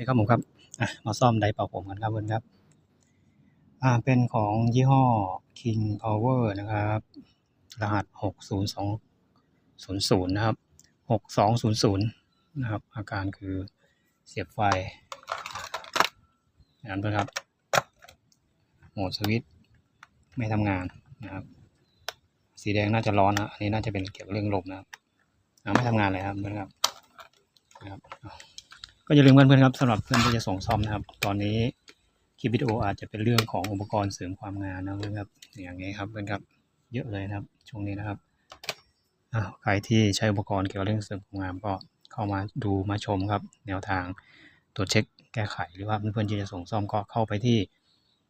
นี่ครับผมครับมาซ่อมไดร์เป่าผมกันครับเพื่อนครับ อ่าเป็นของยี่ห้อ King Power นะครับ รหัส 60200 นะครับ 6200 นะครับ อาการคือเสียบไฟนั่นเพื่อนครับโหมดสวิตช์ไม่ทำงานนะครับ สีแดงน่าจะร้อนนะอันนี้น่าจะเป็นเกี่ยวกับเรื่องลมนะครับไม่ทำงานเลยครับเพื่อนครับนะครับ ก็อย่าลืมเพื่อนๆครับสำหรับเพื่อนที่จะส่งซ่อมนะครับ ตอนนี้คลิปวิดีโออาจจะเป็นเรื่องของอุปกรณ์เสริมความงามนะเพื่อนครับอย่างนี้ครับเพื่อนครับเยอะเลยนะครับ ช่วงนี้นะครับใครที่ใช้อุปกรณ์เกี่ยวกับเรื่องเสริมความงามก็เข้ามาดูมาชมครับ แนวทางตรวจเช็คแก้ไขหรือว่าเพื่อนๆที่จะส่งซ่อมก็เข้าไปที่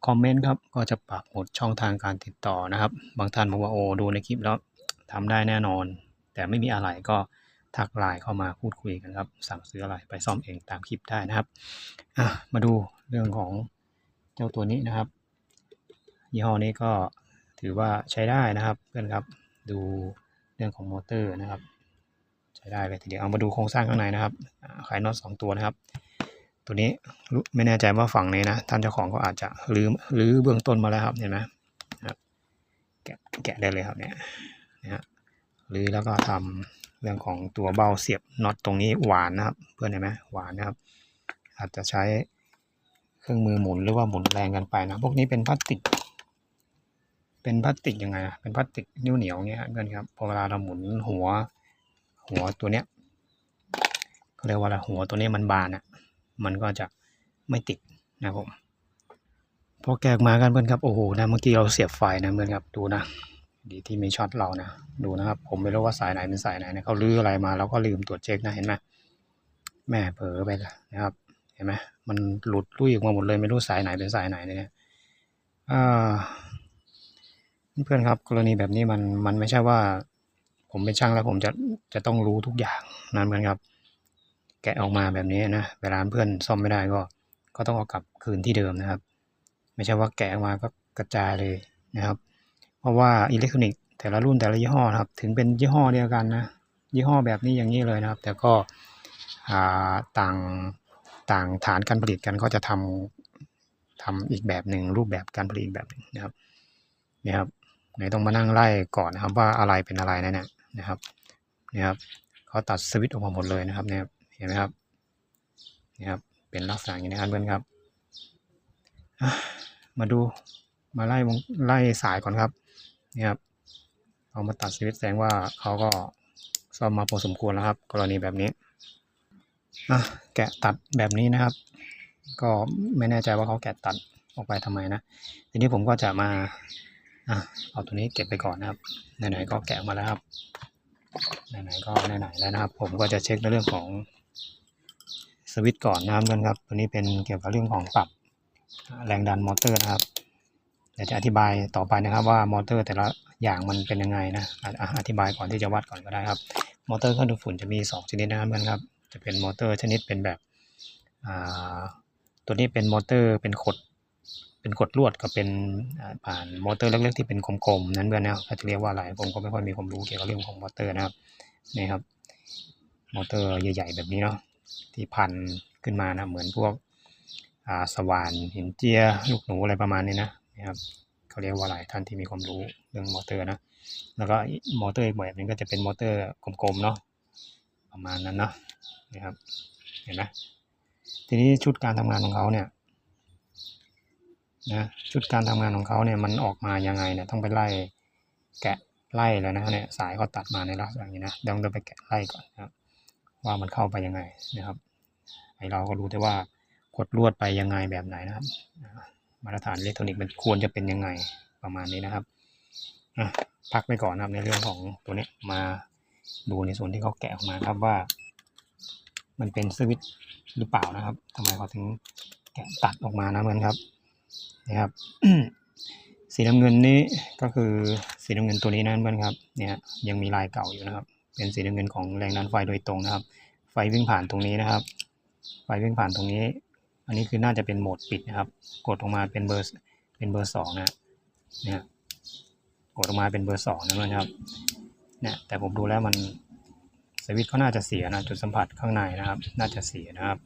คอมเมนต์ครับก็จะปักหมุดช่องทางการติดต่อนะครับ บางท่านบอกว่าโอ้ดูในคลิปแล้วทำได้แน่นอน แต่ไม่มีอะไรก็ ทักไลน์เข้ามาพูดคุยกันครับ สั่งซื้ออะไรไปซ่อมเองตามคลิปได้นะครับอะมาดูเรื่องของเจ้าตัวนี้นะครับ ยี่ห้อนี้ก็ถือว่าใช้ได้นะครับเพื่อนครับ ดูเรื่องของมอเตอร์นะครับ ใช้ได้เลยทีเดียวเอามาดูโครงสร้างข้างในนะครับขายน็อตสองตัวนะครับ ตัวนี้ไม่แน่ใจว่าฝั่งนี้นะท่านเจ้าของก็อาจจะลืมหรือเบื้องต้นมาแล้วครับเห็นไหมแกะแกะได้เลยครับเนี่ยนะฮะหรือแล้วก็ทำ เรื่องของตัวเบ้าเสียบน็อตตรงนี้หวานนะครับ เพื่อนเห็นไหมหวานนะครับ อาจจะใช้เครื่องมือหมุนหรือว่าหมุนแรงกันไปนะ พวกนี้เป็นพลาสติก เป็นพลาสติกยังไงอะเป็นพลาสติกนิ้วเหนียวเงี้ยเพื่อนครับพอเวลาเราหมุนหัว หัวตัวเนี้ยก็เรียกว่าอะไรหัวตัวนี้มันบานอะมันก็จะไม่ติดนะครับผมพอแกะออกมากันเพื่อนครับโอ้โหนะเมื่อกี้เราเสียบไฟนะเพื่อนครับดูนะ ดีที่มีช็อตเรานะ ดูนะครับ ผมไม่รู้ว่าสายไหนเป็นสายไหนนะเขาลื้ออะไรมาแล้วก็ลืมตรวจเช็คนะเห็นไหมแม่เผลอไปละนะครับ เห็นไหมมันหลุดลุ่ยออกมาหมดเลยไม่รู้สายไหนเป็นสายไหนเนี่ยเพื่อนครับกรณีแบบนี้มันมันไม่ใช่ว่า ผมเป็นช่างแล้วผมจะจะต้องรู้ทุกอย่างนั่นเพื่อนครับ แกะออกมาแบบนี้นะเวลาเพื่อนซ่อมไม่ได้ก็ ก็ต้องเอากลับคืนที่เดิมนะครับ ไม่ใช่ว่าแกะออกมาก็กระจายเลยนะครับ เพราะว่าอิเล็กทรอนิกส์แต่ละรุ่นแต่ละยี่ห้อครับ ถึงเป็นยี่ห้อเดียวกันนะยี่ห้อแบบนี้อย่างนี้เลยนะครับ แต่ก็ต่างต่างฐานการผลิตกันก็จะทำทำอีกแบบหนึ่งรูปแบบการผลิตแบบหนึ่งนะครับเนี่ยครับไหนต้องมานั่งไล่ก่อนนะครับว่าอะไรเป็นอะไรนะเนี่ยนะครับเนี่ยครับเขาตัดสวิตช์ออกมาหมดเลยนะครับเนี่ยเห็นไหมครับเนี่ยครับเป็นลักษณะอย่างนี้นะครับเพื่อนครับมาดูมาไล่ไล่สายก่อนครับ นี่ครับเอามาตัดสวิตแสดงว่าเขาก็ซ่อมมาพอสมควรแล้วครับ กรณีแบบนี้ะแกะตัดแบบนี้นะครับ ก็ไม่แน่ใจว่าเขาแกะตัดออกไปทำไมนะทีนี้ผมก็จะมาอะเอาตัวนี้เก็บไปก่อนนะครับไหนๆก็แกะมาแล้วครับไหนๆก็ไหนๆแล้วนะครับ ผมก็จะเช็คในเรื่องของสวิตช์ก่อนนะครับเพื่อนครับ ตัวนี้เป็นเกี่ยวกับเรื่องของปรับแรงดันมอเตอร์นะครับ ดี๋ยวจะอธิบายต่อไปนะครับว่ามอเตอร์แต่ละอย่างมันเป็นยังไงนะอะอะอธิบายก่อนที่จะวัดก่อนก็ได้ครับ มอเตอร์เครื่องดูดฝุ่นจะมี 2 ชนิดนะครับเพื่อนครับจะเป็นมอเตอร์ชนิดเป็นแบบอ่าตัวนี้เป็นมอเตอร์เป็นขดเป็นขดลวดก็เป็นผ่านมอเตอร์เล็กๆที่เป็นกลมๆนั้นเพื่อนนะครับเขาจะเรียกว่าอะไรผมก็ไม่ค่อยมีความรู้เกี่ยวกับเรื่องของมอเตอร์นะครับนี่ครับมอเตอร์ใหญ่ ๆ แบบนี้เนาะที่พันขึ้นมานะเหมือนพวกอ่าสว่านหินเจียลูกหนูอะไรประมาณนี้นะ นะครับเขาเรียกว่าอะไรท่านที่มีความรู้เรื่องมอเตอร์นะแล้วก็มอเตอร์อีกแบบหนึงก็จะเป็นมอเตอร์กลมๆเนาะประมาณนั้นเนาะนะครับเห็นไหมทีนี้ชุดการทำงานของเขาเนี่ยนะชุดการทำงานของเขาเนี่ยมันออกมายังไงเนี่ยต้องไปไล่แกะไล่เลยนะเนี่ยสายเขาตัดมาในลักษณะอย่างนี้นะเดี๋ยวต้องไปแกะไล่ก่อนนะครับ ว่ามันเข้าไปยังไงนะครับไอเราก็รู้แต่ว่ากดลวดไปยังไงแบบไหนนะครับ มาตรฐานอิเล็กทรอนิกส์มันควรจะเป็นยังไงประมาณนี้นะครับพักไปก่อนนะครับในเรื่องของตัวนี้มาดูในส่วนที่เขาแกะออกมาครับว่า มันเป็นสวิตหรือเปล่านะครับทำไมเขาถึงแกะตัดออกมานะเหมือนครับนะครับสีน้ำเงินนี้ก็คือสีน้ำเงินตัวนี้นะเพื่อนครับเนี่ยยังมีลายเก่าอยู่นะครับ เป็นสีน้ำเงินของแรงดันไฟโดยตรงนะครับ ไฟวิ่งผ่านตรงนี้นะครับ ไฟวิ่งผ่านตรงนี้ อันนี้คือน่าจะเป็นโหมดปิดนะครับ กดออกมาเป็นเบอร์เป็นเบอร์สองนะเนี่ยกดออกมาเป็นเบอร์สองนะครับเนี่ยแต่ผมดูแล้วมันสวิตช์เขาน่าจะเสียนะจุดสัมผัสข้างในนะครับ น่าจะเสียนะครับ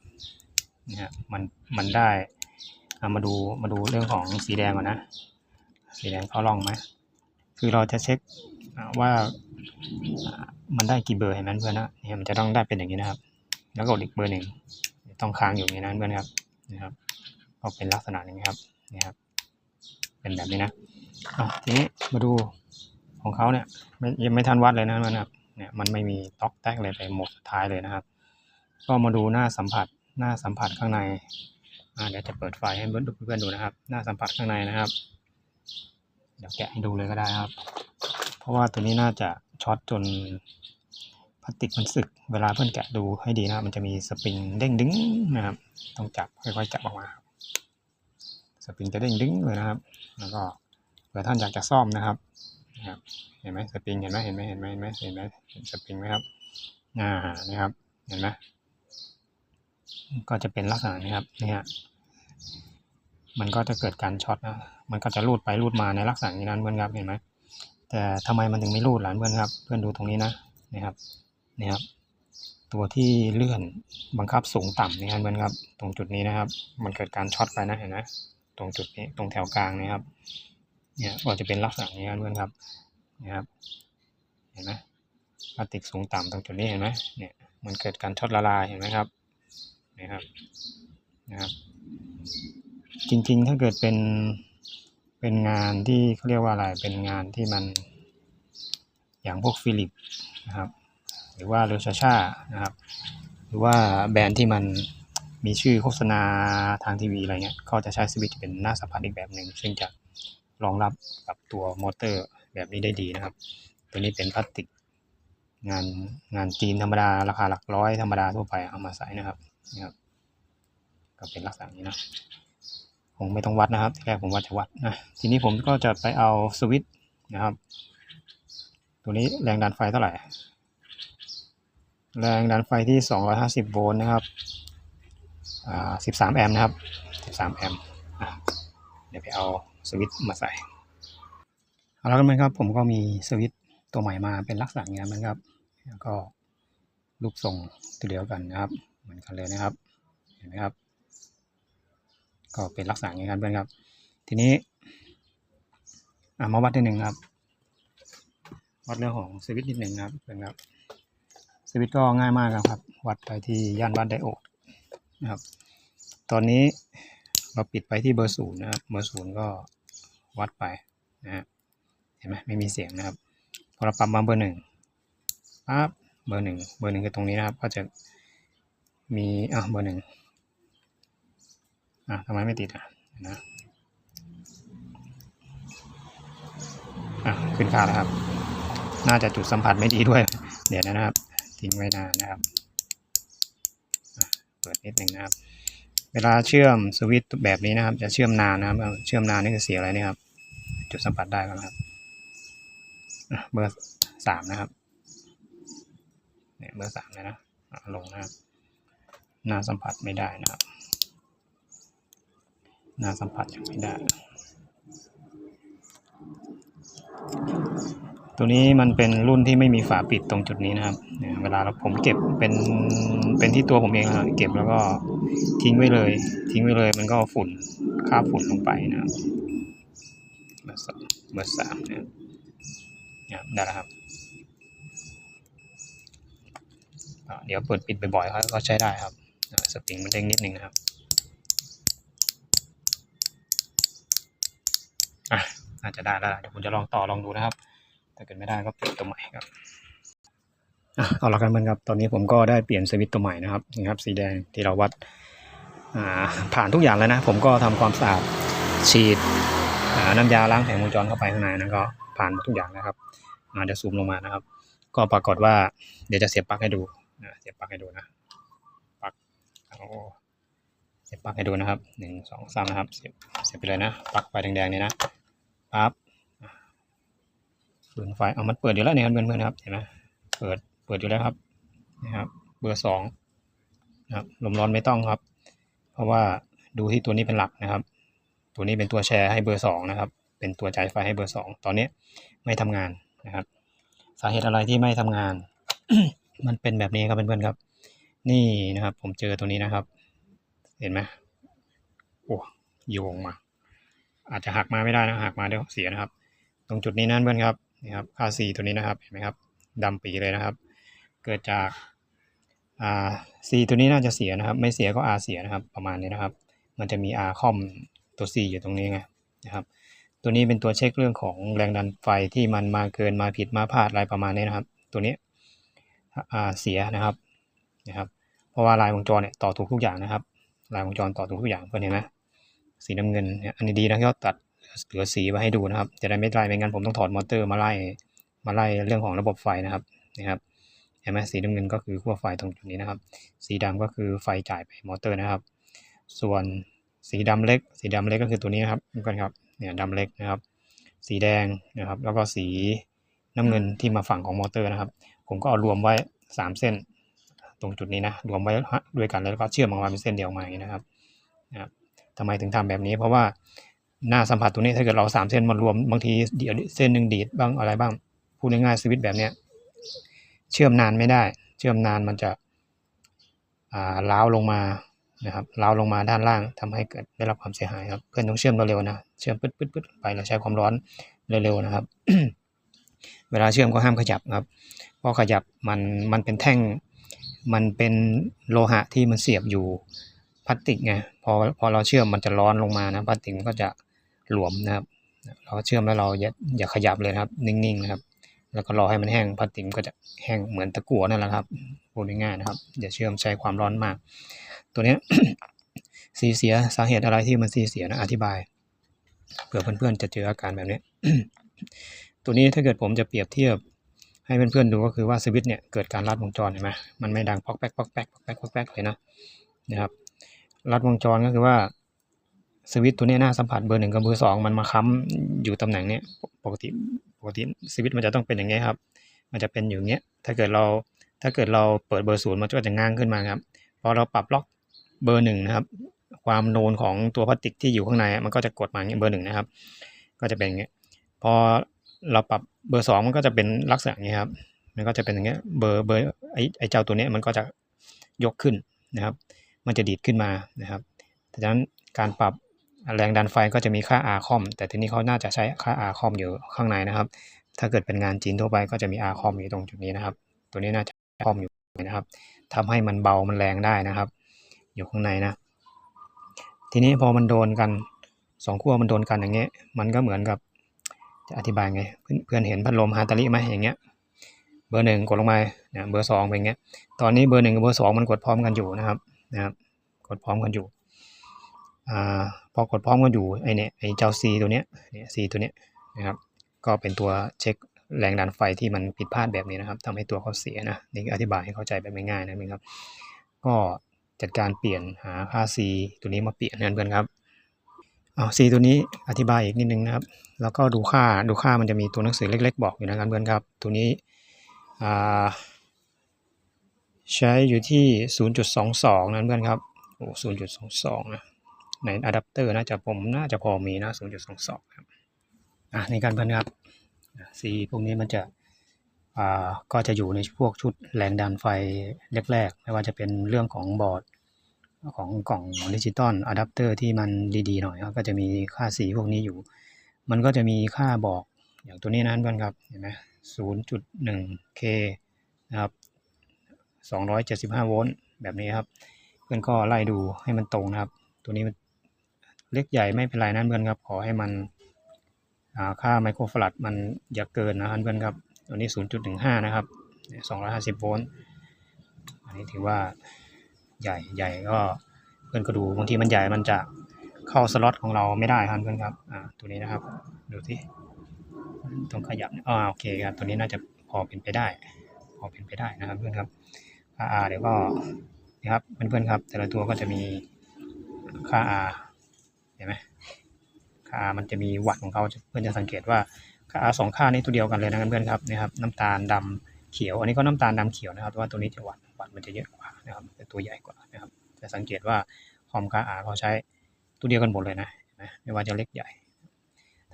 นะฮะมันมันได้อะมาดูมาดูเรื่องของสีแดงก่อนนะ สีแดงเข้าร่องไหมคือเราจะเช็คว่ามันได้กี่เบอร์เห็นไหมเพื่อนนะเนี่ยมันจะต้องได้เป็นอย่างนี้นะครับ แล้วก็กดอีกเบอร์หนึ่งต้องค้างอยู่อย่างนี้นะเพื่อนครับ นะครับ ก็เป็นลักษณะอย่างนี้ครับนี่ครับ เป็นแบบนี้นะอะทีนี้มาดูของเขาเนี่ยไม่ยังไม่ทันวัดเลยนะมันครับเนี่ยมันไม่มีต็อกแตกเลยไปหมดสุดท้ายเลยนะครับ ก็มาดูหน้าสัมผัสหน้าสัมผัสข้างในอ่าเดี๋ยวจะเปิดไฟให้เพื่อนๆดูนะครับ หน้าสัมผัสข้างในนะครับ เดี๋ยวแกะให้ดูเลยก็ได้ครับ เพราะว่าตัวนี้น่าจะช็อตจน พลาสติกมันสึก เวลาเพื่อนแกะดูให้ดีนะครับมันจะมีสปริงเด้งดึงนะครับ ต้องจับค่อยๆจับออกมาสปริงจะเด้งดึงเลยนะครับ แล้วก็เผื่อท่านอยากจะซ่อมนะครับนะครับ เห็นไหมสปริงเห็นไหมเห็นไหมเห็นไหมเห็นไหมเห็นไหมเห็นสปริงไหมครับอ่านะครับ เห็นไหมก็จะเป็นลักษณะนี้ครับเนี่ฮะมันก็จะเกิดการช็อตนะ มันก็จะรูดไปรูดมาในลักษณะนี้นั้นเพื่อนครับเห็นไหมแต่ทำไมมันถึงไม่รูดหลานเพื่อนครับ เพื่อนดูตรงนี้นะนี่ครับ นี่ครับ ตัวที่เลื่อนบังคับสูงต่ำนี่ครับเพื่อนครับ ตรงจุดนี้นะครับ มันเกิดการช็อตไปนะเห็นไหมตรงจุดนี้ตรงแถวกลางนี่ครับ เนี่ยก็จะเป็นลักษณะนี้ครับเพื่อนครับนะครับ เห็นไหมพลาสติกสูงต่ำตรงจุดนี้เห็นไหมเนี่ย มันเกิดการช็อตละลายเห็นไหมครับนะครับนะครับ จริงๆ ถ้าเกิดเป็นเป็นงานที่เขาเรียกว่าอะไร เป็นงานที่มันอย่างพวกฟิลิปนะครับ หรือว่าเรชาชานะครับ หรือว่าแบรนด์ที่มันมีชื่อโฆษณาทางทีวีอะไรเงี้ยเขาจะใช้สวิตช์เป็นหน้าสัมผัสอีกแบบหนึ่ง ซึ่งจะรองรับกับตัวมอเตอร์แบบนี้ได้ดีนะครับ ตัวนี้เป็นพลาสติก งานงานจีนธรรมดาราคาหลักร้อยธรรมดาทั่วไปเอามาใส่นะครับนะครับก็เป็นลักษณะนี้นะคงไม่ต้องวัดนะครับที่แรกผมว่าจะวัดนะทีนี้ผมก็จะไปเอาสวิตช์นะครับ ตัวนี้แรงดันไฟเท่าไหร่ แรงดันไฟที่ 250 โวลต์นะครับอ่า13 แอมป์นะครับ 13 แอมป์เดี๋ยวไปเอาสวิตช์มาใส่ เอาล้วกันไหมครับ ผมก็มีสวิตช์ตัวใหม่มาเป็นลักษณะอย่างนี้นครับ แล้วก็รูปทรงตัวเดียวกันนะครับ เหมือนกันเลยนะครับ เห็นไหมครับ ก็เป็นลักษณะอย่านี้กันเพื่อนครับ ทีนี้อะมาวัดนิดหนึ่งครับ วัดเรื่องของสวิตช์นิดหนึ่งนะครับเพื่อนครับ สวิตก็ง่ายมากครับ วัดไปที่ย่านวัดไดโอดนะครับ ตอนนี้เราปิดไปที่เบอร์ศูนย์นะครับ เบอร์ศูนย์ก็วัดไปนะฮะเห็นไหมไม่มีเสียงนะครับ พอเราปรับมาเบอร์หนึ่งปั๊บเบอร์หนึ่งเบอร์หนึ่งคือตรงนี้นะครับ ก็จะมีอะเบอร์หนึ่งอะทำไมไม่ติดอะนะอะขึ้นค่าแล้วครับ น่าจะจุดสัมผัสไม่ดีด้วย เดี๋ยวนะครับ ทิ้งไว้นานนะครับเปิดนิดหนึ่งนะครับ เวลาเชื่อมสวิตช์แบบนี้นะครับ จะเชื่อมนานนะครับ เชื่อมนานนี่คือเสียอะไรนี่ครับ จุดสัมผัสได้ก่อนครับเบอร์สามนะครับเนี่ยเบอร์สามเลยนะอะลงนะครับหน้าสัมผัสไม่ได้นะครับหน้าสัมผัสยังไม่ได้ ตัวนี้มันเป็นรุ่นที่ไม่มีฝาปิดตรงจุดนี้นะครับ เวลาเราผมเก็บเป็นเป็นที่ตัวผมเองนะครับเก็บแล้วก็ทิ้งไว้เลย ทิ้งไว้เลยมันก็ฝุ่นคราบฝุ่นลงไปนะครับเบอร์สองเบอร์สามนะครับเนี่ยได้แล้วครับ เดี๋ยวเปิดปิดบ่อยๆก็ใช้ได้ครับสปริงมันเด้งนิดนึงนะครับอะน่าจะได้แล้วเดี๋ยวผมจะลองต่อลองดูนะครับ ถ้าเกิดไม่ได้ก็เปลี่ยนตัวใหม่ครับเอาละกันเพื่อนครับ ตอนนี้ผมก็ได้เปลี่ยนสวิตตัวใหม่นะครับนี่ครับ สีแดงที่เราวัดผ่านทุกอย่างแล้วนะ ผมก็ทำความสะอาดฉีดน้ำยาล้างแผงวงจรเข้าไปข้างในนะก็ผ่านทุกอย่างนะครับอาเดี๋ยวซูมลงมานะครับ ก็ปรากฏว่าเดี๋ยวจะเสียบปลั๊กให้ดูเสียบปลั๊กให้ดูนะปลั๊กโอ้เสียบปลั๊กให้ดูนะครับหนึ่งสองสามนะครับเสียบเสียบไปเลยนะปลั๊กไฟแดงๆนี่นะปั๊บ ฝืนไฟเอามันเปิดอยู่แล้วเนี่ยครับเพื่อนๆครับเห็นไหมเปิดเปิดอยู่แล้วครับนะครับ เบอร์สองนะครับลมร้อนไม่ต้องครับ เพราะว่าดูที่ตัวนี้เป็นหลักนะครับ ตัวนี้เป็นตัวแชร์ให้เบอร์สองนะครับ เป็นตัวจ่ายไฟให้เบอร์สองตอนนี้ไม่ทำงานนะครับ สาเหตุอะไรที่ไม่ทำงาน มันเป็นแบบนี้ครับเพื่อนๆครับ นี่นะครับ ผมเจอตัวนี้นะครับ เห็นไหมโอ้โยงมา อาจจะหักมาไม่ได้นะหักมาเดี๋ยวเสียนะครับ ตรงจุดนี้นั่นเพื่อนครับ นี่ครับค่า C ตัวนี้นะครับเห็นไหมครับดำปีเลยนะครับ เกิดจากอ่า C ตัวนี้น่าจะเสียนะครับ ไม่เสียก็ R เสียนะครับ ประมาณนี้นะครับ มันจะมี R คอมตัว C อยู่ตรงนี้ไงนะครับตัวนี้เป็นตัวเช็คเรื่องของแรงดันไฟที่มันมาเกินมาผิดมาพลาดอะไรประมาณนี้นะครับ ตัวนี้อ่าเสียนะครับนะครับ เพราะว่าลายวงจรเนี่ยต่อถูกทุกอย่างนะครับ ลายวงจรต่อถูกทุกอย่างเพื่อนเห็นไหมสีน้ำเงินเนี่ยอันนี้ดีนะที่เขาตัด เหลือสีไว้ให้ดูนะครับ จะได้ไม่ไล่ไม่งั้นผมต้องถอดมอเตอร์มาไล่มาไล่เรื่องของระบบไฟนะครับนะครับเห็นไหมสีน้ำเงินก็คือขั้วไฟตรงจุดนี้นะครับ สีดำก็คือไฟจ่ายไปมอเตอร์นะครับ ส่วนสีดำเล็ก สีดำเล็กก็คือตัวนี้นะครับทุกคนครับเนี่ยดำเล็กนะครับ สีแดงนะครับ แล้วก็สีน้ำเงินที่มาฝั่งของมอเตอร์นะครับ ผมก็เอารวมไว้สามเส้น ตรงจุดนี้นะรวมไว้ด้วยกันแล้วก็เชื่อมออกมาเป็นเส้นเดียวมาอย่างนี้นะครับนะครับทำไมถึงทำแบบนี้เพราะว่า หน้าสัมผัสตัวนี้ถ้าเกิดเราสามเส้นมารวมบางทีเดี๋ยวเส้นหนึ่งดีดบ้างอะไรบ้างพูดง่ายๆสวิตช์แบบเนี้ยเชื่อมนานไม่ได้ เชื่อมนานมันจะอ่าล้าวลงมานะครับล้าวลงมาด้านล่างทำให้เกิดได้รับความเสียหายครับเพื่อนต้องเชื่อมเร็วๆนะเชื่อมปึ๊ดปึ๊ดปึ๊ดไปแล้วใช้ความร้อนเร็วๆนะครับ เวลาเชื่อมก็ห้ามขยับครับเพราะขยับมันมันเป็นแท่งมันเป็นโลหะที่มันเสียบอยู่พลาสติกไงพอพอเราเชื่อมมันจะร้อนลงมานะพลาสติกมันก็จะ หลวมนะครับเราเชื่อมแล้วเราอย่าอย่าขยับเลยครับ นิ่งๆนะครับ แล้วก็รอให้มันแห้งพลาสติกมันก็จะแห้งเหมือนตะกั่วนั่นแหละครับพูดง่ายๆนะครับ อย่าเชื่อมใช้ความร้อนมาก ตัวเนี้สีเสียสาเหตุอะไรที่มันสีเสียนะอธิบายเผื่อเพื่อนๆจะเจออาการแบบนี้ ตัวนี้ถ้าเกิดผมจะเปรียบเทียบให้เพื่อนๆดูก็คือว่าสวิตช์เนี่ยเกิดการลัดวงจรเห็นไหมมันไม่ดังปอกแป๊กปอกแป๊กปอกแป๊กปอกแป๊กเลยนะนะครับ ลัดวงจรก็คือว่า สวิตตัวนี้หน้าสัมผัสเบอร์หนึ่งกับเบอร์สองมันมาค้ำอยู่ตำแหน่งเนี้ยปกติปกติสวิตมันจะต้องเป็นอย่างเงี้ยครับ มันจะเป็นอยู่เงี้ยถ้าเกิดเราถ้าเกิดเราเปิดเบอร์ศูนย์มันก็จะง้างขึ้นมาครับพอเราปรับล็อกเบอร์หนึ่งนะครับ ความโนนของตัวพลาสติกที่อยู่ข้างในมันก็จะกดมาเงี้ยเบอร์หนึ่งนะครับ ก็จะเป็นอย่างเงี้ยพอเราปรับเบอร์สองมันก็จะเป็นลักษณะอย่างนี้ครับมันก็จะเป็นอย่างเงี้ยเบอร์เบอร์ไอไอเจ้าตัวเนี้ยมันก็จะยกขึ้นนะครับ มันจะดีดขึ้นมานะครับดังนั้นการปรับ แรงดันไฟก็จะมีค่า R คอมแต่ทีนี้เขาน่าจะใช้ค่า R คอมอยู่ข้างในนะครับ ถ้าเกิดเป็นงานจีนทั่วไปก็จะมี R คอมอยู่ตรงจุดนี้นะครับ ตัวนี้น่าจะคอมอยู่นะครับทำให้มันเบามันแรงได้นะครับ อยู่ข้างในนะ ทีนี้พอมันโดนกันสองขั้วมันโดนกันอย่างเงี้ย มันก็เหมือนกับจะอธิบายไงเพื่อนเพื่อนเห็นพัดลมฮาตาลิไหมอย่างเงี้ย เบอร์หนึ่งกดลงมาเนี่ยเบอร์สองเป็นเงี้ย ตอนนี้เบอร์หนึ่งกับเบอร์สองมันกดพร้อมกันอยู่นะครับนะครับ กดพร้อมกันอยู่ อ่าพอกดพร้อมกันอยู่ไอเนี่ยไอเจ้า C ตัวเนี้ยเนี่ย C ตัวเนี้ยนะครับก็เป็นตัวเช็คแรงดันไฟที่มันผิดพลาดแบบนี้นะครับทำให้ตัวเขาเสียนะนี่อธิบายให้เข้าใจแบบง่ายๆนะครับ ก็จัดการเปลี่ยนหาค่า C ตัวนี้มาเปลี่ยนนะเพื่อนครับเอา C ตัวนี้อธิบายอีกนิดนึงนะครับ แล้วก็ดูค่าดูค่ามันจะมีตัวหนังสือเล็ก ๆ บอกอยู่นะครับเพื่อนครับ ตัวนี้ใช้อยู่ที่ 0.22นะเพื่อนครับโอ้0.22 นะ ในอะแดปเตอร์น่าจะผมน่าจะพอมีนะ 0.22 ครับอะในกันเพื่นครับสีพวกนี้มันจะอ่าก็จะอยู่ในพวกชุดแรงดันไฟแรกๆ ไม่ว่าจะเป็นเรื่องของบอร์ดของกล่องดิจิตอลอะแดปเตอร์ที่มันดีๆหน่อยก็จะมีค่าสีพวกนี้อยู่ มันก็จะมีค่าบอกอย่างตัวนี้นะเพื่อนครับเห็นไหม0.1 k นะครับ275โวลต์แบบนี้ครับ เพื่อนก็ไล่ดูให้มันตรงนะครับ ตัวนี้มัน เล็กใหญ่ไม่เป็นไรนะเพื่อนครับ ขอให้มันค่าไมโครฟลัดมันอย่าเกินนะเพื่อนครับตัวนี้ 0.15 นะครับ 250 โวลต์ อันนี้ถือว่าใหญ่ใหญ่ก็เพื่อนก็ดูบางทีมันใหญ่มันจะเข้าสล็อตของเราไม่ได้ครับเพื่อนครับอ่าตัวนี้นะครับ ดูสิต้องขยับอ่าโอเคครับ ตัวนี้น่าจะพอเป็นไปได้ พอเป็นไปได้นะครับเพื่อนครับค่า R เดี๋ยวก็นะครับเพื่อนๆครับ แต่ละตัวก็จะมีค่า R เห็นไหมค่ามันจะมีวัตต์ของเขาเพื่อนจะสังเกตว่าค่าสองค่านี้ตัวเดียวกันเลยนะเพื่อนครับนะครับน้ำตาลดำเขียว อันนี้ก็น้ำตาลดำเขียวนะครับว่าตัวนี้จะวัตต์วัตต์มันจะเยอะกว่านะครับเป็นตัวใหญ่กว่านะครับจะสังเกตว่าคอมค่าเขาใช้ตัวเดียวกันหมดเลยนะไม่ว่าจะเล็กใหญ่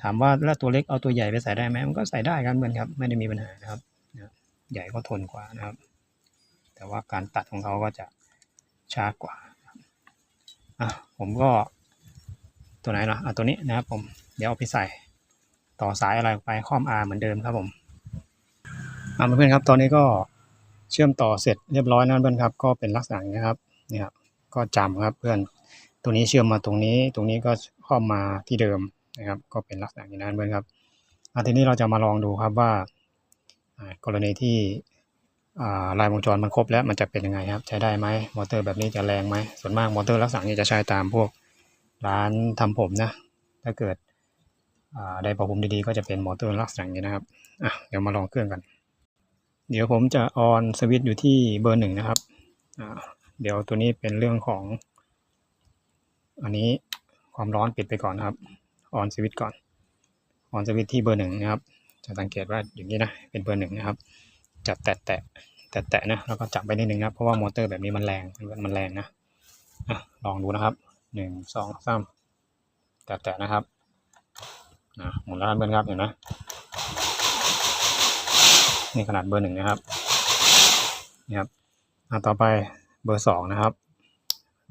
ถามว่าแล้วตัวเล็กเอาตัวใหญ่ไปใส่ได้ไหมมันก็ใส่ได้ครับเพื่อนครับไม่ได้มีปัญหานะครับใหญ่ก็ทนกว่านะครับ แต่ว่าการตัดของเขาก็จะช้ากว่าอะผมก็ ตัวไหนเนาะอะตัวนี้นะครับผม เดี๋ยวเอาไปใส่ต่อสายอะไรไปคอมอาเหมือนเดิมครับผมเอะเพื่อนครับ ตอนนี้ก็เชื่อมต่อเสร็จเรียบร้อยนะเพื่อนครับ ก็เป็นลักษณะนี้ครับนี่ครับ ก็จำครับเพื่อน ตัวนี้เชื่อมมาตรงนี้ ตรงนี้ก็ข้ามาที่เดิมนะครับ ก็เป็นลักษณะนั้นเพื่อนครับอะทีนี้เราจะมาลองดูครับว่ากรณีที่ลายวงจรมันครบแล้วมันจะเป็นยังไงครับ ใช้ได้ไหมมอเตอร์แบบนี้จะแรงไหมส่วนมากมอเตอร์ลักษณะนี้จะใช้ตามพวก ร้านทำผมนะ ถ้าเกิดได้ประผมดีๆ ก็จะเป็นมอเตอร์ลักษณะอย่างนี้นะครับอะเดี๋ยวมาลองเครื่องกัน เดี๋ยวผมจะออนสวิตช์อยู่ที่เบอร์หนึ่งนะครับอ่าเดี๋ยวตัวนี้เป็นเรื่องของ อันนี้ความร้อนปิดไปก่อนนะครับออนสวิตช์ก่อนออนสวิตช์ที่เบอร์หนึ่งนะครับ จะสังเกตว่าอย่างนี้นะเป็นเบอร์หนึ่งนะครับ จับแตะแตะแตะแตะนะแล้วก็จับไปนิดนึงนะครับเพราะว่ามอเตอร์แบบนี้มันแรงมันแรงนะอะลองดูนะครับ หนึ่งสองสามแตะแตะนะครับนะหมุนแล้วเพื่อนครับเห็นไหมนี่ขนาดเบอร์หนึ่งนะครับนี่ครับอะต่อไปเบอร์สองนะครับ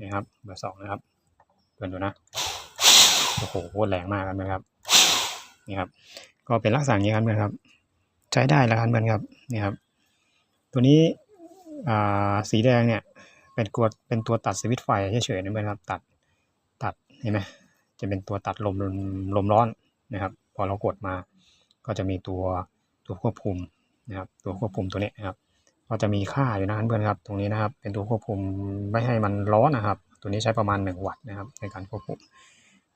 นี่ครับเบอร์สองนะครับเพื่อนดูนะโอ้โหโคตรแรงมากครับเพื่อนครับนี่ครับ ก็เป็นลักษณะอย่างนี้ครับเพื่อนครับ ใช้ได้แล้วครับเพื่อนครับนี่ครับ ตัวนี้อ่าสีแดงเนี่ยเป็นตัวเป็นตัวตัดสวิตไฟเฉยๆนะเพื่อนครับตัด เห็นไหมจะเป็นตัวตัดลมลมร้อนนะครับ พอเรากดมาก็จะมีตัวตัวควบคุมนะครับ ตัวควบคุมตัวนี้นะครับ ก็จะมีค่าอยู่นะเพื่อนครับ ตรงนี้นะครับ เป็นตัวควบคุมไม่ให้มันร้อนนะครับ ตัวนี้ใช้ประมาณ 1 วัตต์นะครับ ในการควบคุม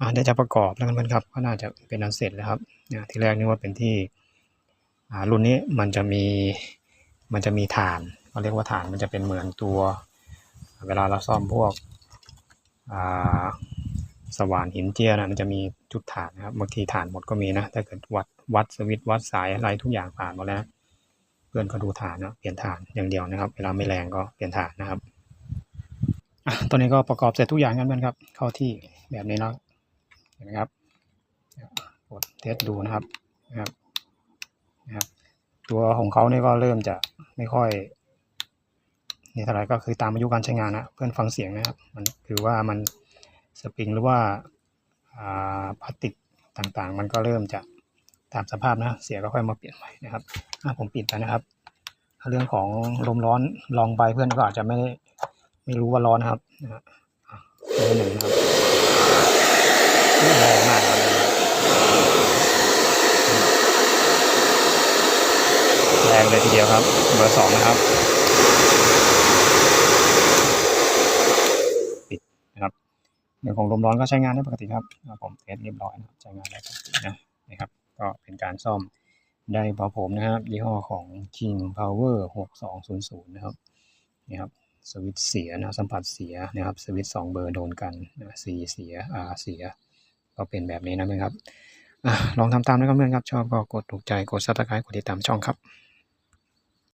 อ่าได้จะประกอบแล้วกันเพื่อนครับ ก็น่าจะเป็นอันเสร็จแล้วครับเนี่ยที่แรกนึกว่าเป็นที่อ่ารุ่นนี้มันจะมีมันจะมีฐานเขาเรียกว่าฐานมันจะเป็นเหมือนตัว เวลาเราซ่อมพวกอ่า สว่านหินเจียนะมันจะมีจุดฐานนะครับบางทีฐานหมดก็มีนะถ้าเกิดวัดวัดสวิตวัดสายอะไรทุกอย่างผ่านหมดแล้ว เพื่อนก็ดูฐานนะเปลี่ยนฐานอย่างเดียวนะครับ เวลาไม่แรงก็เปลี่ยนฐานนะครับอะตอนนี้ก็ประกอบเสร็จทุกอย่างกันเพื่อนครับ เข้าที่แบบนี้เนาะเห็นไหมครับกดเทสดูนะครับนะครับนะครับ ตัวของเขาเนี่ยก็เริ่มจะไม่ค่อยนี่เท่าไหร่ก็คือตามอายุการใช้งานนะเพื่อนฟังเสียงนะครับ มันคือว่ามัน สปริงหรือว่าพลาสติกต่างๆ มันก็เริ่มจะตามสภาพนะ เสียก็ค่อยมาเปลี่ยนใหม่นะครับผมปิดไปนะครับ เรื่องของลมร้อนลองไปเพื่อนก็อาจจะไม่ได้ไม่รู้ว่าร้อนนะครับนะฮะเบอร์หนึ่งนะครับแรงมากครับแรงเลยทีเดียวครับ เบอร์สองนะครับ ปิดนะครับ เรื่องของลมร้อนก็ใช้งานได้ปกติครับผมเทสเรียบร้อยนะครับใช้งานได้ปกตินะนะครับ ก็เป็นการซ่อมได้เป่าผมนะครับยี่ห้อของ King Power 6200 นะครับนี่ครับสวิตเสียนะสัมผัสเสียนะครับสวิตสองเบอร์โดนกันนะ C เสีย R เสีย ก็เป็นแบบนี้นะครับอลองทำตามนะครับเพื่อนครับ ชอบก็กดถูกใจกด subscribe กดติดตามช่องครับ